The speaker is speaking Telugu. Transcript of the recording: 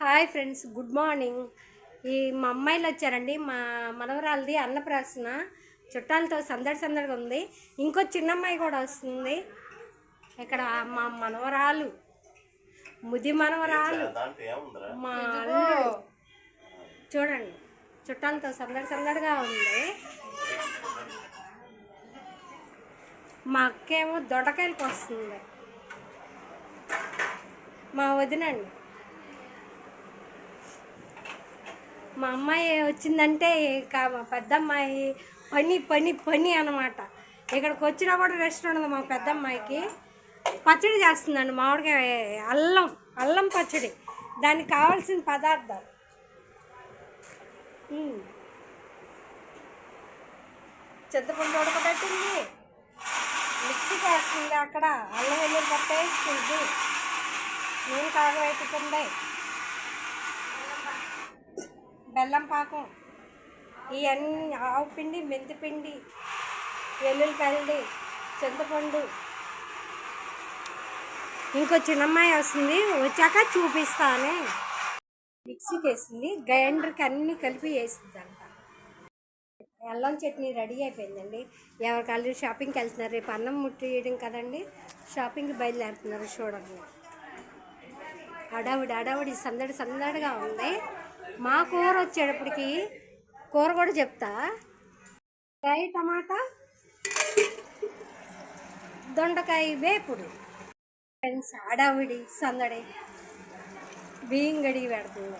Hi friends good morning. ఈ మా అమ్మాయిలు వచ్చారండి. మా మనవరాలది అన్నప్రాసన. చుట్టాలతో సందడి సందడిగా ఉంది. ఇంకో చిన్న అమ్మాయి కూడా వస్తుంది. ఇక్కడ మా మనవరాలు. ముది మనవరాలు. మా చూడండి చుట్టాలతో సందడి సందడిగా ఉంది. మా అక్కేమో దొండకాయలకు వస్తుంది. మా వదినండి. మా అమ్మాయి వచ్చిందంటే ఇక మా పెద్దమ్మాయి పని పని పని అనమాట ఇక్కడికి వచ్చినా కూడా రెస్ట్ ఉండదు మా పెద్దమ్మాయికి. పచ్చడి చేస్తుందండి మామిడికాయ అల్లం అల్లం పచ్చడి. దానికి కావాల్సిన పదార్థాలు చింతపండు ఉడకబెట్టింది. మిక్సీ వేస్తుంది అక్కడ. అల్లం వెల్లుల్లి పట్టేస్తుంది. నూనె కాగబెట్టుకుంది. బెల్లం పాకం ఇవన్నీ ఆవు పిండి మెంతి పిండి వెల్లుల్లిపల్లి చింతపండు. ఇంకో చిన్నమ్మాయి వస్తుంది వచ్చాక చూపిస్తానే. మిక్సీకి వేసింది గ్రైండర్కి అన్నీ కలిపి వేసింది అల్లం చట్నీ రెడీ అయిపోయిందండి. ఎవరికి వాళ్ళు షాపింగ్కి వెళ్తున్నారు రేపు అన్నం ముట్టేయడం కదండి. షాపింగ్కి బయలుదేరుతున్నారు చూడండి. అడావిడి అడావిడి సందడి సందడిగా ఉంది. మా కూర వచ్చేటప్పటికి కూర కూడా చెప్తా. కాయ టమాటా దొండకాయ వేపుడు ఫ్రెండ్స్ అడావిడి సందడి బియ్యం గడిగి పెడుతుంది